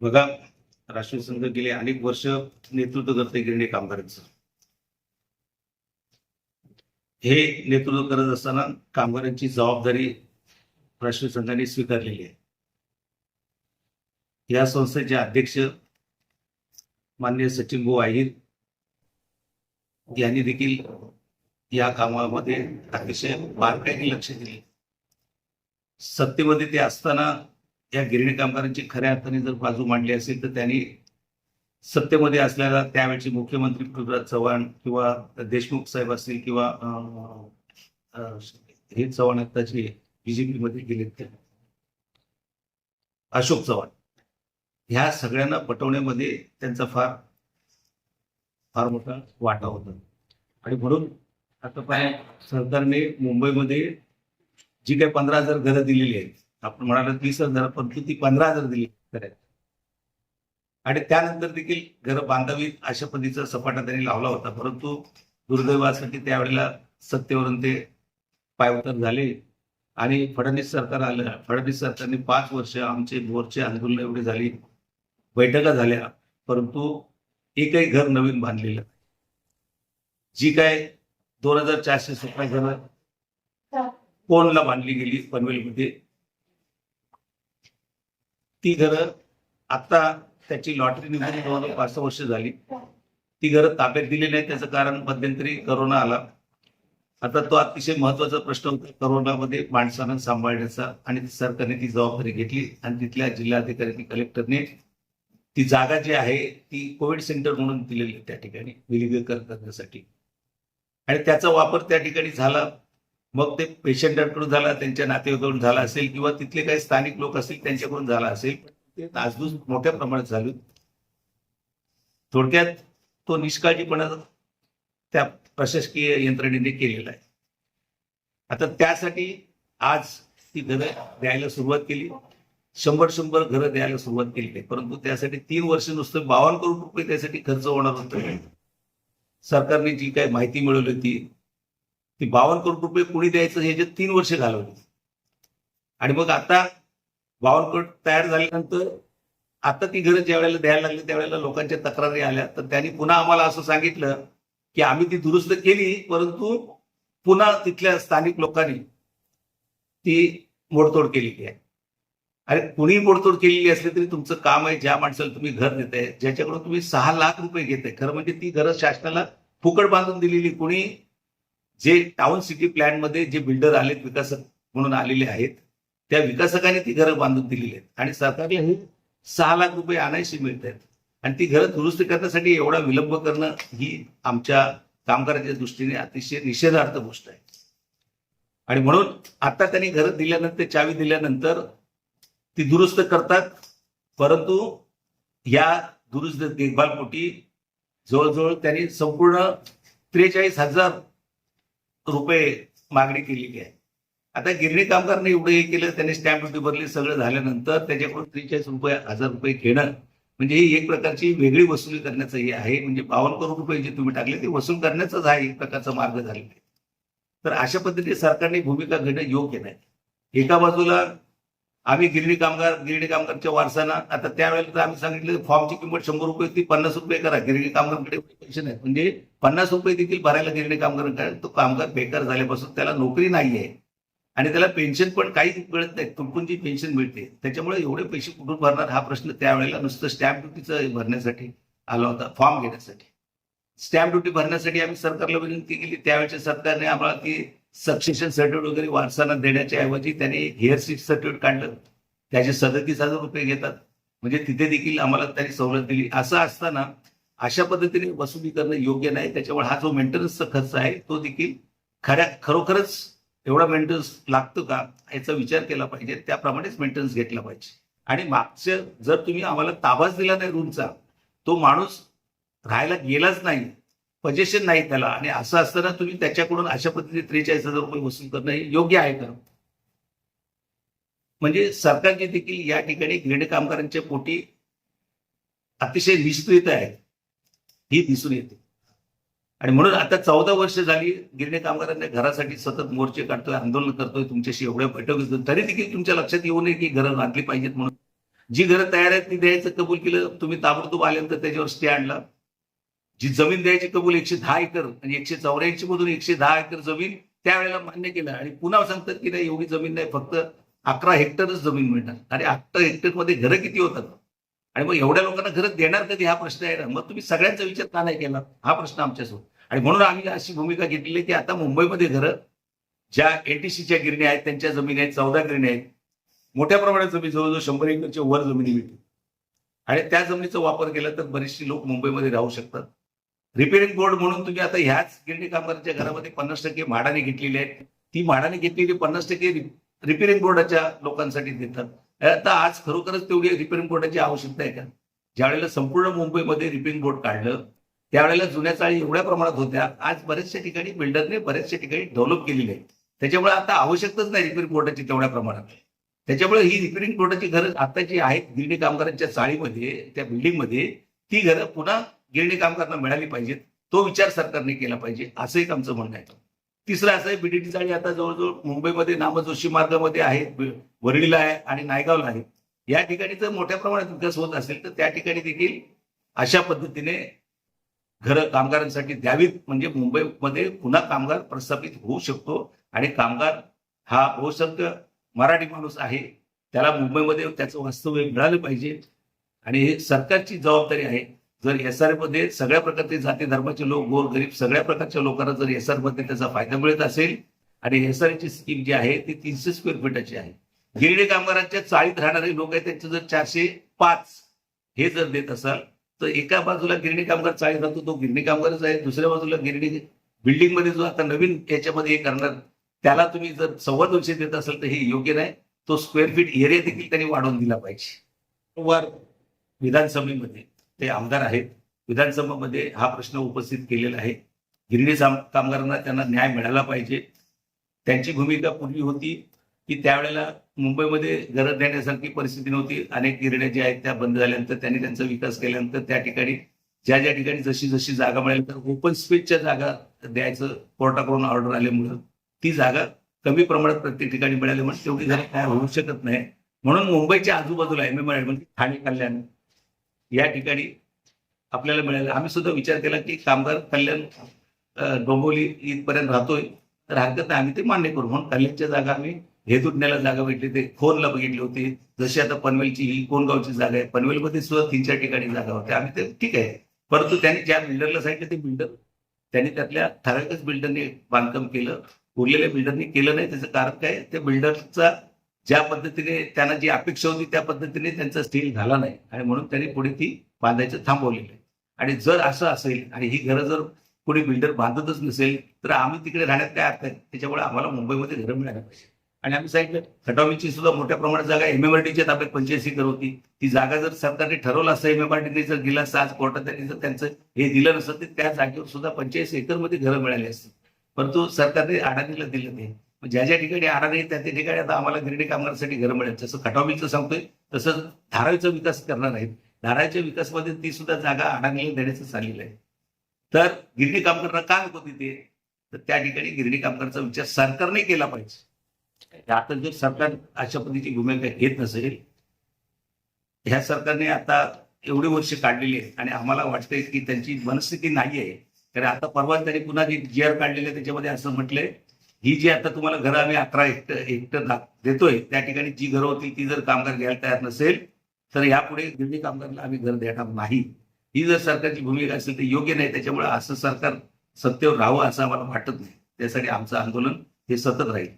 बघा राष्ट्रीय संघ गेले अनेक वर्ष नेतृत्व करते गिरणी कामगारांचं. हे नेतृत्व करत असताना कामगारांची जबाबदारी राष्ट्रीय संघाने स्वीकारलेली आहे. या संस्थेचे अध्यक्ष माननीय सचिन भाऊ आहिर यांनी देखील या कामामध्ये अतिशय बारकाईने लक्ष दिले. सत्तेमध्ये ते असताना या गिरणी कामगारांची खऱ्या अर्थाने जर बाजू मांडली असेल तर त्यांनी सत्तेमध्ये असलेला त्यावेळचे मुख्यमंत्री पृथ्वीराज चव्हाण किंवा देशमुख साहेब असतील किंवा हे चव्हाण आत्ताचे बीजेपी मध्ये गेलेत ते. अशोक चव्हाण. ह्या सगळ्यांना पटवण्यामध्ये त्यांचा फार फार मोठा वाटा होता. आणि म्हणून आता पाय सरकारने मुंबईमध्ये जी काही पंधरा हजार घरं दिलेली आहेत आपण म्हणाल वीस हजार परंतु ती पंधरा हजार दिली. आणि त्यानंतर देखील घरं बांधावीत अशा पद्धतीचा सपाटा त्यांनी लावला होता. परंतु दुर्दैवासाठी त्यावेळेला सत्तेवरून ते पायउतार झाले. आणि फडणवीस सरकार आलं. फडणवीस सरकारने पाच वर्ष आमचे मोर्चे आंदोलन एवढी झाली. बैठका झाल्या. परंतु एकही घर नवीन बांधलेलं नाही. जी काय दोन हजार चारशे सतरा घरं कोणला बांधली गेली? पनवेलमध्ये ती घरं आता त्याची लॉटरी निघून जवळजवळ पाच सहा वर्ष झाली. ती घरं ताब्यात दिली नाही त्याचं कारण मध्यंतरी करोना आला. आता तो अतिशय महत्त्वाचा प्रश्न होता. करोनामध्ये माणसांना सांभाळण्याचा आणि सरकारने ती जबाबदारी घेतली आणि तिथल्या जिल्हाधिकारी कलेक्टरने ती जागा जी आहे ती कोविड सेंटर म्हणून दिलेली त्या ठिकाणी विलगीकरण करण्यासाठी. आणि त्याचा वापर त्या ठिकाणी झाला. मग ते पेशंटांकडून झाला त्यांच्या नातेवाईकडून झाला असेल किंवा तिथले काही स्थानिक लोक असतील त्यांच्याकडून झाला असेल ते नासधूस मोठ्या प्रमाणात झाली. थोडक्यात तो निष्काळजीपणा त्या प्रशासकीय यंत्रणेने केलेला आहे. आता त्यासाठी आज ती घरं द्यायला सुरुवात केली. शंभर शंभर घरं द्यायला सुरुवात केली आहे. परंतु त्यासाठी तीन वर्ष नुसतं बावन्न करोड रुपये त्यासाठी खर्च होणार होतं. सरकारने जी काही माहिती मिळवली होती ती बावन्न करोड रुपये कुणी द्यायचं हे जे तीन वर्ष घालवली. आणि मग आता बावन्न करोड तयार झाल्यानंतर आता ती घरं ज्या वेळेला द्यायला लागली त्यावेळेला लोकांच्या तक्रारी आल्या. तर त्यांनी पुन्हा आम्हाला असं सांगितलं की आम्ही ती दुरुस्त केली परंतु पुन्हा तिथल्या स्थानिक लोकांनी ती मोडतोड केलेली आहे. अरे कुणी मोडतोड केलेली असली तरी तुमचं काम आहे ज्या माणसाला तुम्ही घर देताय ज्याच्याकडून तुम्ही सहा लाख रुपये घेताय. खरं म्हणजे ती घरं शासनाला फुकट बांधून दिलेली कुणी जे टाउन सिटी प्लॅनमध्ये जे बिल्डर आलेत विकासक म्हणून आलेले आहेत त्या विकासकाने ती घरं बांधून दिलेली आहेत. आणि सरकारला हे सहा लाख रुपये आणायचे मिळत आहेत आणि ती घरं दुरुस्त करण्यासाठी एवढा विलंब करणं ही आमच्या कामगारांच्या दृष्टीने अतिशय निषेधार्थ गोष्ट आहे. आणि म्हणून आता त्यांनी घरं दिल्यानंतर चावी दिल्यानंतर ती दुरुस्त करतात. परंतु या दुरुस्त देखभालपोटी जवळजवळ त्यांनी संपूर्ण त्रेचाळीस हजार रुपये मागणी केलेली आहे. आता गिरणी कामगारांनी एवढं हे केलं त्यांनी स्टॅम्प ड्युटी भरली सगळं झाल्यानंतर त्याच्याकडून त्रेचाळीस रुपये हजार रुपये घेणं म्हणजे ही एक प्रकारची वेगळी वसुली करण्याचं हे आहे. म्हणजे बावन्न करोड रुपये जे तुम्ही टाकले ते वसूल करण्याचाच हा एक प्रकारचा मार्ग झालेला आहे. तर अशा पद्धतीने सरकारने भूमिका घेणं योग्य नाही. एका बाजूला आम्ही गिरणी कामगार गिरणी कामगारच्या वारसाना आता त्यावेळेला तर आम्ही सांगितलं फॉर्मची किंमत शंभर रुपये ती पन्नास रुपये करा. गिरणी कामगारांकडे पैसे नाही म्हणजे पन्नास रुपये देखील भरायला गिरणी कामगारांकडे तो कामगार बेकार झाल्यापासून त्याला नोकरी नाही आहे आणि त्याला पेन्शन पण काही मिळत नाही तुटपुंची पेन्शन मिळते. त्याच्यामुळे एवढे पैसे कुठून भरणार? हा प्रश्न त्यावेळेला नुसतं स्टॅम्प ड्युटीचं भरण्यासाठी आला होता फॉर्म घेण्यासाठी. स्टॅम्प ड्युटी भरण्यासाठी आम्ही सरकारला विनंती केली त्यावेळेच्या सरकारने आम्हाला ती सक्सेशन सर्टिफिकेट वगैरे वारसांना देण्याच्या ऐवजी त्याने हेअर सीट सर्टिफिकेट काढलं. त्याचे सदतीस हजार रुपये घेतात. म्हणजे तिथे देखील आम्हाला त्यांनी सवलत दिली. असं असताना अशा पद्धतीने वसुली करणं योग्य नाही. त्याच्यामुळे हा जो मेंटेनन्सचा खर्च आहे तो देखील खऱ्या खरोखरच एवढा मेंटेनन्स लागतो का याचा विचार केला पाहिजे. त्याप्रमाणेच मेंटेनन्स घेतला पाहिजे. आणि मागच्या जर तुम्ही आम्हाला ताबाच दिला नाही रूमचा तो माणूस राहायला गेलाच नाही. पजेशन नाही त्याला. आणि असं असताना तुम्ही त्याच्याकडून अशा पद्धतीने त्रेचाळीस हजार रुपये वसूल करणं हे योग्य आहे का? म्हणजे सरकारची देखील या ठिकाणी ग्रेड कामगारांच्या पोटी अतिशय निष्क्रियता आहे ही दिसून येते. आणि म्हणून आता चौदा वर्ष झाली गिरणी कामगारांना घरासाठी सतत मोर्चे काढतोय आंदोलन करतोय तुमच्याशी एवढ्या बैठक तरी देखील तुमच्या लक्षात येऊ नये की घरं बांधली पाहिजेत म्हणून. जी घरं तयार आहेत ती द्यायचं कबूल केलं तुम्ही ताबडतोब आल्यानंतर त्याच्यावर स्टे आणला. जी जमीन द्यायची कबूल एकशे दहा एकर आणि एकशे चौऱ्याऐंशी मधून एकशे दहा एकर जमीन त्यावेळेला मान्य केलं. आणि पुन्हा सांगतात की नाही एवढी जमीन नाही फक्त अकरा हेक्टरच जमीन मिळणार आणि अकरा हेक्टरमध्ये घरं किती होतात? आणि मग एवढ्या लोकांना घरं देणार कधी? हा प्रश्न आहे ना. मग तुम्ही सगळ्यांचा विचार का नाही केला? हा प्रश्न आमच्यासमोर आणि म्हणून आम्ही अशी भूमिका घेतलेली की आता मुंबईमध्ये घरं ज्या एनटीसीच्या गिरणी आहेत त्यांच्या जमिनी आहेत चौदा गिरणी आहेत. मोठ्या प्रमाणात जमीन जवळजवळ शंभर एकरच्या वर जमिनी मिळतील. आणि त्या जमिनीचा वापर केला तर बरेचसे लोक मुंबईमध्ये राहू शकतात. रिपेअरिंग बोर्ड म्हणून तुम्ही आता ह्याच गिरणी कामगारांच्या घरामध्ये पन्नास टक्के म्हाडाने घेतलेली आहेत. ती म्हाडाने घेतलेली पन्नास टक्के रिपेअरिंग बोर्डाच्या लोकांसाठी देतात. आता आज खरोखरच तेवढी रिपेअरिंग बोर्डाची आवश्यकता आहे का? ज्यावेळेला संपूर्ण मुंबईमध्ये रिपेअरिंग बोर्ड काढलं त्यावेळेला जुन्या चाळी एवढ्या प्रमाणात होत्या आज बऱ्याचशा ठिकाणी बिल्डरने बऱ्याचशा ठिकाणी डेव्हलप केलेली आहे त्याच्यामुळे आता आवश्यकताच नाही रिपेअरिंग बोर्डाची तेवढ्या प्रमाणात. त्याच्यामुळे ही रिपेअरिंग बोर्डाची घरं आता जी आहेत गिरणी कामगारांच्या चाळीमध्ये त्या बिल्डिंगमध्ये ती घरं पुन्हा गिरणी कामगारांना मिळाली पाहिजेत तो विचार सरकारने केला पाहिजे. असं एक आमचं म्हणणं आहे तिसरं असं आहे बीडीटी आणि आता जवळजवळ मुंबईमध्ये नामजोशी मार्गामध्ये आहे वरळीला आहे आणि नायगावला आहे. या ठिकाणी जर मोठ्या प्रमाणात विकास होत असेल तर त्या ठिकाणी देखील अशा पद्धतीने घरं कामगारांसाठी द्यावीत. म्हणजे मुंबईमध्ये पुन्हा कामगार प्रस्थापित होऊ शकतो आणि कामगार हा बहुसंख्य मराठी माणूस आहे. त्याला मुंबईमध्ये त्याचं वास्तव्य मिळालं पाहिजे. आणि हे सरकारची जबाबदारी आहे. जर एस आरमध्ये सगळ्या प्रकारचे जाती धर्माचे लोक गोर गरीब सगळ्या प्रकारच्या लोकांना जर एस आरमध्ये त्याचा फायदा मिळत असेल आणि एस आर ची स्कीम जी आहे ती तीनशे स्क्वेअर फीटाची आहे. गिरणी कामगारांच्या चाळीत राहणारे लोक आहेत त्यांचं जर चारशे पाच हे जर देत असाल तर एका बाजूला गिरणी कामगार चाळीत राहतो तो गिरणी कामगारच आहे. दुसऱ्या बाजूला गिरणी बिल्डिंगमध्ये जो आता नवीन याच्यामध्ये हे करणार त्याला तुम्ही जर सव्वा दोनशे देत असाल तर हे योग्य नाही. तो स्क्वेअर फीट एरिया देखील त्यांनी वाढवून दिला पाहिजे. वर विधानसभेमध्ये. ते आमदार आहेत. विधानसभामध्ये हा प्रश्न उपस्थित केलेला आहे. गिरणी कामगारांना त्यांना न्याय मिळाला पाहिजे. त्यांची भूमिका पूर्वी होती की त्यावेळेला मुंबईमध्ये गरज देण्यासारखी परिस्थिती नव्हती. अनेक गिरण्या ज्या आहेत त्या बंद झाल्यानंतर त्यांनी त्यांचा विकास केल्यानंतर त्या ठिकाणी ज्या ज्या ठिकाणी जशी जशी जागा मिळाली तर ओपन स्पेसच्या जागा द्यायचं कोर्टाकडून ऑर्डर आल्यामुळं ती जागा कमी प्रमाणात प्रत्येक ठिकाणी मिळाल्यामुळे तेवढी जागा तयार होऊ शकत नाही. म्हणून मुंबईच्या आजूबाजूला एम एम म्हणजे ठाणे कल्याण या ठिकाणी आपल्याला मिळालं. आम्ही सुद्धा विचार केला की कामगार कल्याण डोंबोली इथपर्यंत राहतोय. तर हरकत नाही आम्ही ते मान्य करू. म्हणून कल्याणच्या जागा आम्ही हे तुटण्याला जागा भेटली ते खोनला बघितली होती. जशी आता पनवेलची ही कोणगावची जागा आहे. पनवेलमध्ये सुद्धा तीन चार ठिकाणी जागा होत्या. आम्ही ते ठीक आहे. परंतु त्यांनी ज्या बिल्डरला सांगितलं ते बिल्डर त्यांनी त्यातल्या ठराविकच बिल्डरने बांधकाम केलं. उरलेल्या बिल्डरने केलं नाही. त्याचं कारण काय? त्या बिल्डरचा ज्या पद्धतीने त्यांना जी अपेक्षा होती त्या पद्धतीने त्यांचा स्टील झाला नाही. आणि म्हणून त्यांनी पुढे ती बांधायचं थांबवलेलं आहे. आणि जर असं असेल आणि ही घरं जर कोणी बिल्डर बांधतच नसेल तर आम्ही तिकडे राहण्यात काय अर्थ आहे? त्याच्यामुळे आम्हाला मुंबईमध्ये घरं मिळायला पाहिजे. आणि आम्ही सांगितलं खटावीची सुद्धा मोठ्या प्रमाणात जागा एमएमआरडीच्या ताब्यात पंच्याऐंशी एकर होती. ती जागा जर सरकारने ठरवलं असतं एमएमआरडीने जर दिलं असतं आज कोर्टात त्यांनी जर त्यांचं हे दिलं नसतं तर त्या जागेवर सुद्धा पंच्याऐंशी एकरमध्ये घरं मिळाली असतील परंतु सरकारने अडाणीला दिलं नाही. ज्या ज्या ठिकाणी अडाणी त्या त्या ठिकाणी आता आम्हाला गिरणी कामगारांसाठी घरं मिळेल. जसं खटावलीचं सांगतोय तसंच धारावीचा विकास करणार आहेत. धारावीच्या विकासमध्ये ती सुद्धा जागा अडाणीला देण्याचं चाललेलं आहे. तर गिरणी कामगारांना का नको तिथे? तर त्या ठिकाणी गिरणी कामगारांचा विचार सरकारने केला पाहिजे. आता जर सरकार अशा पद्धतीची भूमिका घेत नसेल ह्या सरकारने आता एवढी वर्ष काढलेली आहेत आणि आम्हाला वाटतंय की त्यांची मनस्थिती नाही आहे. कारण आता परवा त्यांनी पुन्हा जी जी आर काढलेली आहे त्याच्यामध्ये असं म्हटलंय ही जी आता तुम्हाला घरं आम्ही अकरा हेक्टर हेक्टर देतोय त्या ठिकाणी जी घरं होती ती जर कामगार घ्यायला तयार नसेल तर यापुढे गिरणी कामगारला आम्ही घर देणार नाही. ही जर सरकारची भूमिका असेल तर योग्य नाही. त्याच्यामुळे असं सरकार सत्तेवर राहावं असं आम्हाला वाटत नाही. त्यासाठी आमचं आंदोलन हे सतत राहील.